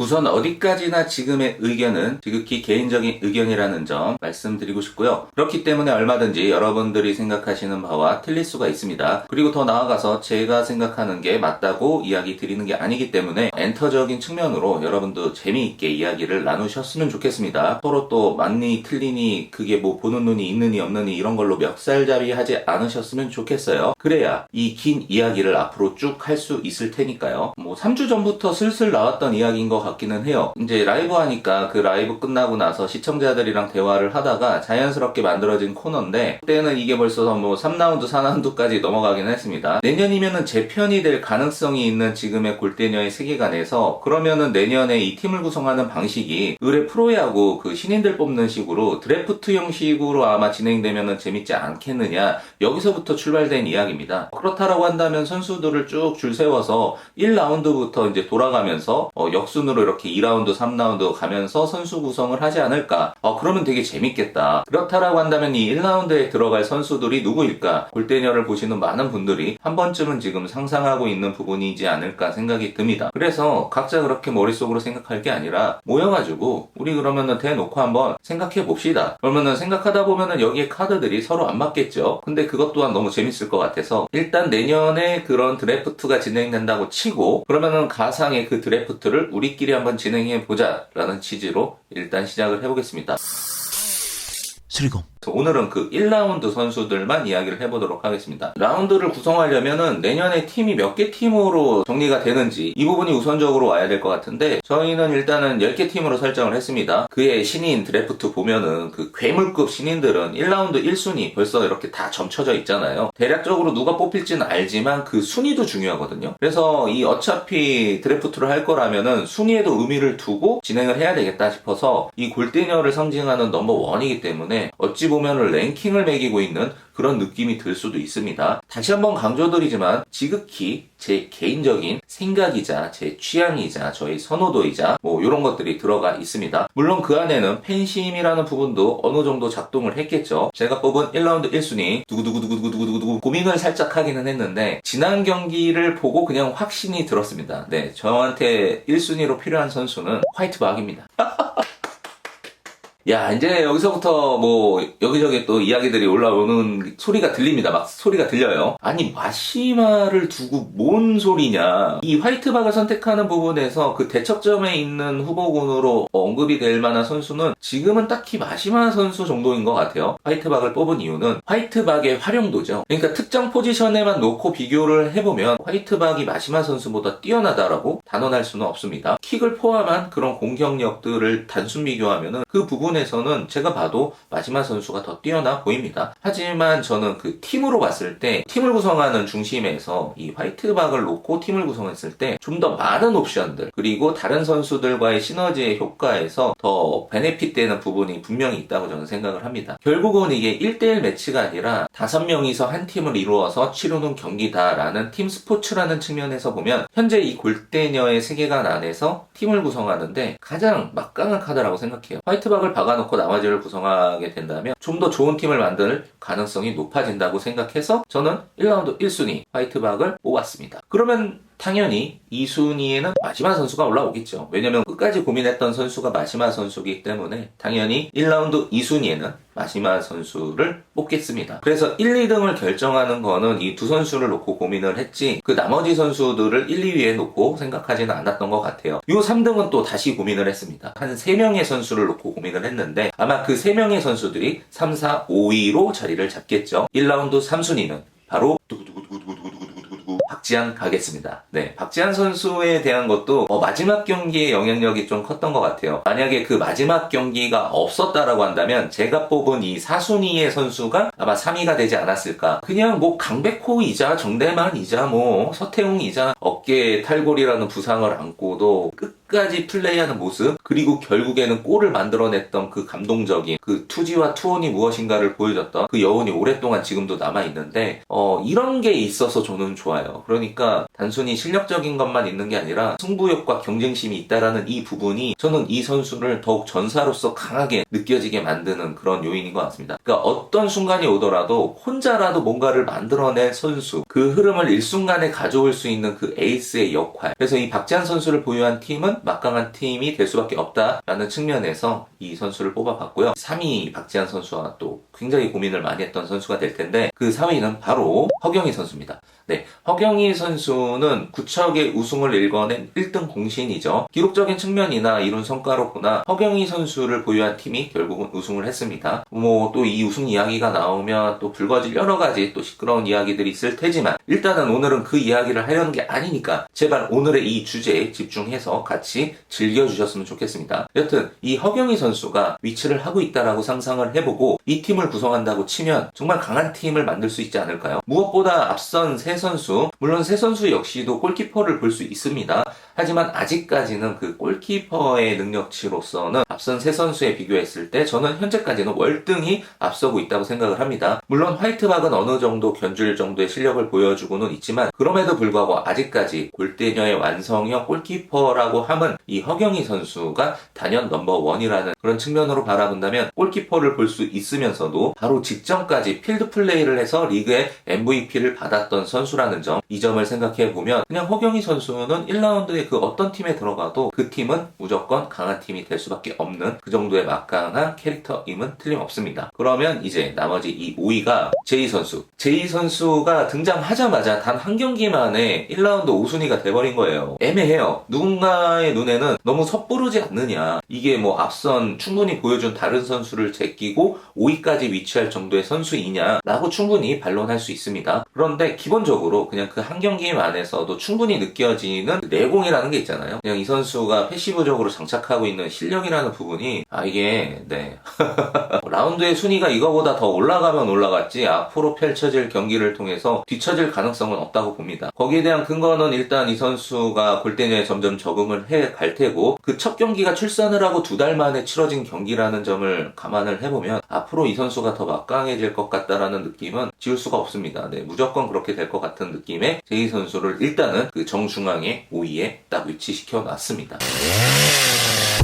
우선 어디까지나 지금의 의견은 지극히 개인적인 의견이라는 점 말씀드리고 싶고요. 그렇기 때문에 얼마든지 여러분들이 생각하시는 바와 틀릴 수가 있습니다. 그리고 더 나아가서 제가 생각하는 게 맞다고 이야기 드리는 게 아니기 때문에 엔터적인 측면으로 여러분도 재미있게 이야기를 나누셨으면 좋겠습니다. 서로 또 맞니 틀리니 그게 뭐 보는 눈이 있느니 없느니 이런 걸로 멱살잡이 하지 않으셨으면 좋겠어요. 그래야 이 긴 이야기를 앞으로 쭉 할 수 있을 테니까요. 뭐 3주 전부터 슬슬 나왔던 이야기인 것 같 기는 해요. 이제 라이브 하니까 그 라이브 끝나고 나서 시청자들이랑 대화를 하다가 자연스럽게 만들어진 코너인데 그때는 이게 벌써 뭐 3라운드, 4라운드까지 넘어가긴 했습니다. 내년이면은 재편이 될 가능성이 있는 지금의 골대녀의 세계관에서 그러면은 내년에 이 팀을 구성하는 방식이 의뢰 프로야구 그 신인들 뽑는 식으로 드래프트 형식으로 아마 진행되면은 재밌지 않겠느냐 여기서부터 출발된 이야기입니다. 그렇다라고 한다면 선수들을 쭉 줄 세워서 1라운드부터 이제 돌아가면서 어, 역순으로 이렇게 2라운드, 3라운드 가면서 선수 구성을 하지 않을까? 어, 그러면 되게 재밌겠다. 그렇다라고 한다면 이 1라운드에 들어갈 선수들이 누구일까? 골대녀를 보시는 많은 분들이 한 번쯤은 지금 상상하고 있는 부분이지 않을까 생각이 듭니다. 그래서 각자 그렇게 머릿속으로 생각할 게 아니라 모여가지고 우리 그러면은 대놓고 한번 생각해 봅시다. 그러면은 생각하다 보면은 여기에 카드들이 서로 안 맞겠죠. 근데 그것 또한 너무 재밌을 것 같아서 일단 내년에 그런 드래프트가 진행된다고 치고 그러면은 가상의 그 드래프트를 우리끼리 한번 진행해 보자라는 취지로 일단 시작을 해보겠습니다. 수리공 오늘은 그 1라운드 선수들만 이야기를 해보도록 하겠습니다. 라운드를 구성하려면은 내년에 팀이 몇 개 팀으로 정리가 되는지 이 부분이 우선적으로 와야 될 것 같은데 저희는 일단은 10개 팀으로 설정을 했습니다. 그의 신인 드래프트 보면은 그 괴물급 신인들은 1라운드 1순위 벌써 이렇게 다 점쳐져 있잖아요. 대략적으로 누가 뽑힐지는 알지만 그 순위도 중요하거든요. 그래서 이 어차피 드래프트를 할 거라면은 순위에도 의미를 두고 진행을 해야 되겠다 싶어서 이 골대녀를 상징하는 넘버 원이기 때문에 어찌 보면 랭킹을 매기고 있는 그런 느낌이 들 수도 있습니다. 다시 한번 강조드리지만 지극히 제 개인적인 생각이자 제 취향이자 저의 선호도이자 뭐 이런 것들이 들어가 있습니다. 물론 그 안에는 팬심이라는 부분도 어느 정도 작동을 했겠죠. 제가 뽑은 1라운드 1순위 두구두구두구두구두구두구 고민을 살짝 하기는 했는데 지난 경기를 보고 그냥 확신이 들었습니다. 네, 저한테 1순위로 필요한 선수는 화이트 박입니다. 야, 이제 여기서부터 뭐 여기저기 또 이야기들이 올라오는 소리가 들립니다. 막 소리가 들려요. 아니, 마시마를 두고 뭔 소리냐. 이 화이트박을 선택하는 부분에서 그 대척점에 있는 후보군으로 언급이 될 만한 선수는 지금은 딱히 마시마 선수 정도인 것 같아요. 화이트박을 뽑은 이유는 화이트박의 활용도죠. 그러니까 특정 포지션에만 놓고 비교를 해보면 화이트박이 마시마 선수보다 뛰어나다라고 단언할 수는 없습니다. 킥을 포함한 그런 공격력들을 단순 비교하면은 그 부분에 서는 제가 봐도 마지막 선수가 더 뛰어나 보입니다. 하지만 저는 그 팀으로 봤을 때 팀을 구성하는 중심에서 이 화이트박을 놓고 팀을 구성했을 때 좀 더 많은 옵션들 그리고 다른 선수들과의 시너지의 효과에서 더 베네핏 되는 부분이 분명히 있다고 저는 생각을 합니다. 결국은 이게 1대1 매치가 아니라 5명이서 한 팀을 이루어서 치르는 경기다라는 팀 스포츠라는 측면에서 보면 현재 이 골대녀의 세계관 안에서 팀을 구성하는데 가장 막강한 카드라고 생각해요. 화이트박을 박아 놓고 나머지를 구성하게 된다면 좀 더 좋은 팀을 만들 가능성이 높아진다고 생각해서 저는 1라운드 1순위 화이트박을 뽑았습니다. 그러면 당연히 2순위에는 마지막 선수가 올라오겠죠. 왜냐면 끝까지 고민했던 선수가 마지막 선수이기 때문에 당연히 1라운드 2순위에는 마지막 선수를 뽑겠습니다. 그래서 1, 2등을 결정하는 거는 이 두 선수를 놓고 고민을 했지 그 나머지 선수들을 1, 2위에 놓고 생각하지는 않았던 것 같아요. 이 3등은 또 다시 고민을 했습니다. 한 3명의 선수를 놓고 고민을 했는데 아마 그 3명의 선수들이 3, 4, 5위로 자리를 잡겠죠. 1라운드 3순위는 바로 박지한 가겠습니다. 네, 박지한 선수에 대한 것도 어, 마지막 경기의 영향력이 좀 컸던 것 같아요. 만약에 그 마지막 경기가 없었다라고 한다면 제가 뽑은 이 사순위의 선수가 아마 3위가 되지 않았을까. 그냥 뭐 강백호이자 정대만이자 뭐 서태웅이자 어깨에 탈골이라는 부상을 안고도 끝 까지 플레이하는 모습 그리고 결국에는 골을 만들어냈던 그 감동적인 그 투지와 투혼이 무엇인가를 보여줬던 그 여운이 오랫동안 지금도 남아있는데 어 이런 게 있어서 저는 좋아요. 그러니까 단순히 실력적인 것만 있는 게 아니라 승부욕과 경쟁심이 있다라는 이 부분이 저는 이 선수를 더욱 전사로서 강하게 느껴지게 만드는 그런 요인인 것 같습니다. 그러니까 어떤 순간이 오더라도 혼자라도 뭔가를 만들어낼 선수 그 흐름을 일순간에 가져올 수 있는 그 에이스의 역할. 그래서 이 박지한 선수를 보유한 팀은 막강한 팀이 될 수밖에 없다라는 측면에서 이 선수를 뽑아봤고요. 3위 박지한 선수와 또 굉장히 고민을 많이 했던 선수가 될 텐데 그 4위는 바로 허경희 선수입니다. 네, 허경희 선수는 구척의 우승을 일궈낸 1등 공신이죠. 기록적인 측면이나 이룬 성과로 보나 허경희 선수를 보유한 팀이 결국은 우승을 했습니다. 뭐 또 이 우승 이야기가 나오면 또 불거질 여러 가지 또 시끄러운 이야기들이 있을 테지만 일단은 오늘은 그 이야기를 하려는 게 아니니까 제발 오늘의 이 주제에 집중해서 같이 즐겨주셨으면 좋겠습니다. 여튼 이 허경희 선수가 위치를 하고 있다라고 상상을 해보고 이 팀을 구성한다고 치면 정말 강한 팀을 만들 수 있지 않을까요? 무엇보다 앞선 세 선수, 물론 세 선수 역시도 골키퍼를 볼 수 있습니다. 하지만 아직까지는 그 골키퍼의 능력치로서는 앞선 세 선수에 비교했을 때 저는 현재까지는 월등히 앞서고 있다고 생각을 합니다. 물론 화이트박은 어느 정도 견줄 정도의 실력을 보여주고는 있지만 그럼에도 불구하고 아직까지 골대녀의 완성형 골키퍼라고 함은 이 허경희 선수가 단연 넘버원이라는 그런 측면으로 바라본다면 골키퍼를 볼 수 있으면서도 바로 직전까지 필드 플레이를 해서 리그의 MVP를 받았던 선수라는 점 이 점을 생각해 보면 그냥 허경희 선수는 1라운드에 그 어떤 팀에 들어가도 그 팀은 무조건 강한 팀이 될 수밖에 없는 그 정도의 막강한 캐릭터임은 틀림없습니다. 그러면 이제 나머지 이 5위가 제이 선수. 제이 선수가 등장하자마자 단 한 경기 만에 1라운드 5순위가 돼버린 거예요. 애매해요. 누군가의 눈에는 너무 섣부르지 않느냐. 이게 뭐 앞선 충분히 보여준 다른 선수를 제끼고 5위까지 위치할 정도의 선수이냐라고 충분히 반론할 수 있습니다. 그런데 기본적으로 그냥 그 한 경기 안에서도 충분히 느껴지는 그 내공이라 는 게 있잖아요. 그냥 이 선수가 패시브적으로 장착하고 있는 실력이라는 부분이 아 이게 네 라운드의 순위가 이거보다 더 올라가면 올라갔지 앞으로 펼쳐질 경기를 통해서 뒤처질 가능성은 없다고 봅니다. 거기에 대한 근거는 일단 이 선수가 골대녀에 점점 적응을 해 갈 테고 그 첫 경기가 출산을 하고 두 달 만에 치러진 경기라는 점을 감안을 해보면 앞으로 이 선수가 더 막강해질 것 같다라는 느낌은 지울 수가 없습니다. 네, 무조건 그렇게 될 것 같은 느낌의 제이 선수를 일단은 그 정중앙의 5위에 딱 위치시켜 놨습니다.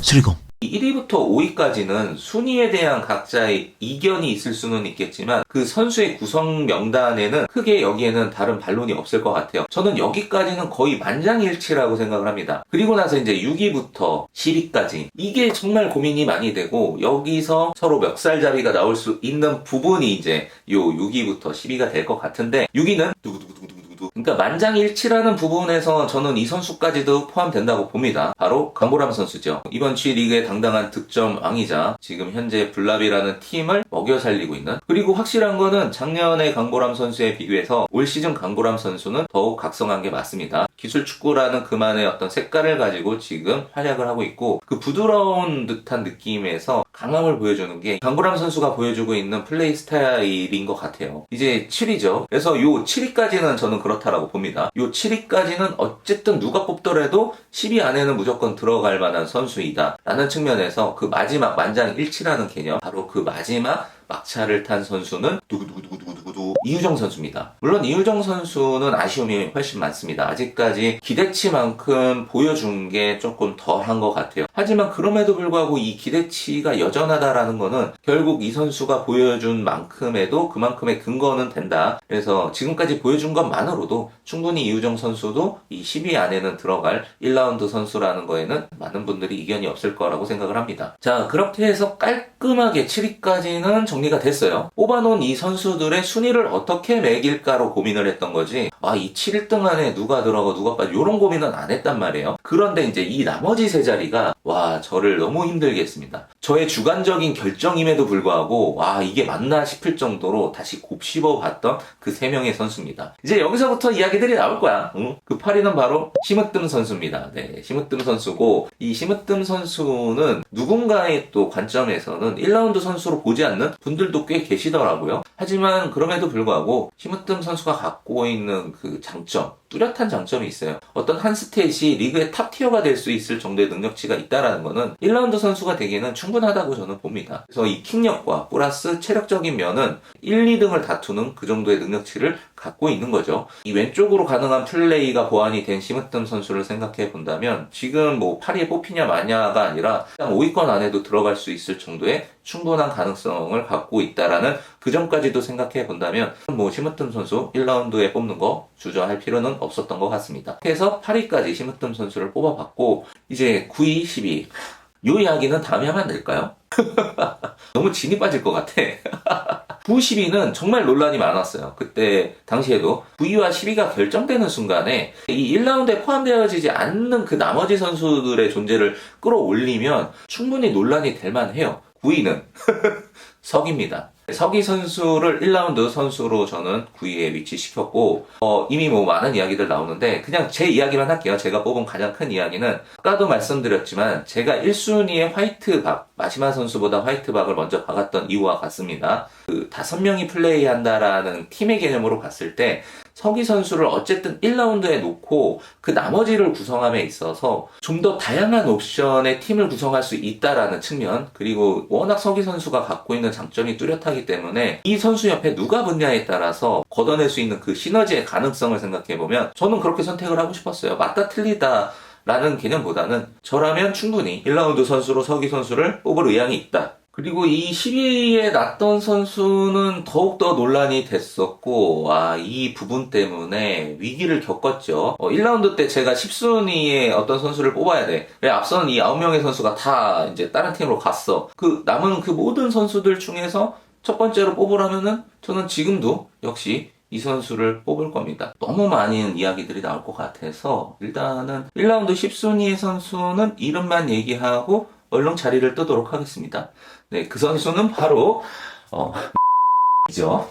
수리공 1위부터 5위까지는 순위에 대한 각자의 이견이 있을 수는 있겠지만 그 선수의 구성 명단에는 크게 여기에는 다른 반론이 없을 것 같아요. 저는 여기까지는 거의 만장일치라고 생각을 합니다. 그리고 나서 이제 6위부터 10위까지 이게 정말 고민이 많이 되고 여기서 서로 멱살잡이가 나올 수 있는 부분이 이제 요 6위부터 10위가 될 것 같은데 6위는 두구두구두구 두구두구 그러니까 만장일치라는 부분에서 저는 이 선수까지도 포함된다고 봅니다. 바로 강보람 선수죠. 이번 G리그의 당당한 득점 왕이자 지금 현재 블랍이라는 팀을 먹여 살리고 있는 그리고 확실한 거는 작년의 강보람 선수에 비교해서 올 시즌 강보람 선수는 더욱 각성한 게 맞습니다. 기술 축구라는 그만의 어떤 색깔을 가지고 지금 활약을 하고 있고 그 부드러운 듯한 느낌에서 강함을 보여주는 게 강보람 선수가 보여주고 있는 플레이 스타일인 것 같아요. 이제 7위죠. 그래서 요 7위까지는 저는 그렇다라고 봅니다. 요 7위까지는 어쨌든 누가 뽑더라도 10위 안에는 무조건 들어갈 만한 선수이다. 라는 측면에서 그 마지막 만장일치라는 개념, 바로 그 마지막 막차를 탄 선수는 누구누구누구누구누구 이유정 선수입니다. 물론 이유정 선수는 아쉬움이 훨씬 많습니다. 아직까지 기대치만큼 보여준 게 조금 덜한 것 같아요. 하지만 그럼에도 불구하고 이 기대치가 여전하다라는 거는 결국 이 선수가 보여준 만큼에도 그만큼의 근거는 된다. 그래서 지금까지 보여준 것만으로도 충분히 이유정 선수도 이 10위 안에는 들어갈 1라운드 선수라는 거에는 많은 분들이 이견이 없을 거라고 생각을 합니다. 자, 그렇게 해서 깔끔하게 7위까지는 정리가 됐어요. 뽑아놓은 이 선수들의 순위를 어떻게 매길까로 고민을 했던 거지. 아, 이 7등 안에 누가 들어가 누가 빠져 이런 고민은 안 했단 말이에요. 그런데 이제 이 나머지 세 자리가 와 저를 너무 힘들게 했습니다. 저의 주관적인 결정임에도 불구하고 와 이게 맞나 싶을 정도로 다시 곱씹어 봤던 그 세 명의 선수입니다. 이제 여기서부터 이야기들이 나올 거야. 응? 그 8위는 바로 심으뜸 선수입니다. 네, 심으뜸 선수고 이 심으뜸 선수는 누군가의 또 관점에서는 1라운드 선수로 보지 않는 분들도 꽤 계시더라고요. 하지만 그럼에도 불구하고 심으뜸 선수가 갖고 있는 그 장점, 뚜렷한 장점이 있어요. 어떤 한 스탯이 리그의 탑 티어가 될 수 있을 정도의 능력치가 있다라는 거는 1라운드 선수가 되기에는 충분하다고 저는 봅니다. 그래서 이 킥력과 플러스 체력적인 면은 1, 2등을 다투는 그 정도의 능력치를 갖고 있는 거죠. 이 왼쪽으로 가능한 플레이가 보완이 된 시무뜸 선수를 생각해 본다면 지금 뭐 8위에 뽑히냐 마냐가 아니라 그냥 5위권 안에도 들어갈 수 있을 정도의 충분한 가능성을 갖고 있다라는 그 점까지도 생각해 본다면 뭐 시무뜸 선수 1라운드에 뽑는 거 주저할 필요는 없었던 것 같습니다. 그래서 8위까지 시무뜸 선수를 뽑아봤고 이제 9위, 10위 요 이야기는 다음에 하면 안 될까요? 너무 진이 빠질 것 같아. 9, 10위는 정말 논란이 많았어요. 그때 당시에도 9위와 10위가 결정되는 순간에 이 1라운드에 포함되어지지 않는 그 나머지 선수들의 존재를 끌어올리면 충분히 논란이 될 만해요. 9위는 석입니다. 석이 선수를 1라운드 선수로 저는 9위에 위치시켰고 어, 이미 뭐 많은 이야기들 나오는데 그냥 제 이야기만 할게요. 제가 뽑은 가장 큰 이야기는 아까도 말씀드렸지만 제가 1순위의 화이트박 마시마 선수보다 화이트박을 먼저 박았던 이유와 같습니다. 그 다섯 명이 플레이한다라는 팀의 개념으로 봤을 때 서기 선수를 어쨌든 1라운드에 놓고 그 나머지를 구성함에 있어서 좀 더 다양한 옵션의 팀을 구성할 수 있다라는 측면 그리고 워낙 서기 선수가 갖고 있는 장점이 뚜렷하기 때문에 이 선수 옆에 누가 붙냐에 따라서 걷어낼 수 있는 그 시너지의 가능성을 생각해 보면 저는 그렇게 선택을 하고 싶었어요. 맞다 틀리다 라는 개념보다는 저라면 충분히 1라운드 선수로 서기 선수를 뽑을 의향이 있다. 그리고 이 10위에 났던 선수는 더욱더 논란이 됐었고, 아, 이 부분 때문에 위기를 겪었죠. 어, 1라운드 때 제가 10순위에 어떤 선수를 뽑아야 돼. 왜 앞선 이 9명의 선수가 다 이제 다른 팀으로 갔어. 그 남은 그 모든 선수들 중에서 첫 번째로 뽑으라면은 저는 지금도 역시 이 선수를 뽑을 겁니다. 너무 많은 이야기들이 나올 것 같아서 일단은 1라운드 10순위의 선수는 이름만 얘기하고 얼른 자리를 뜨도록 하겠습니다. 네, 그 선수는 바로 어, 이죠.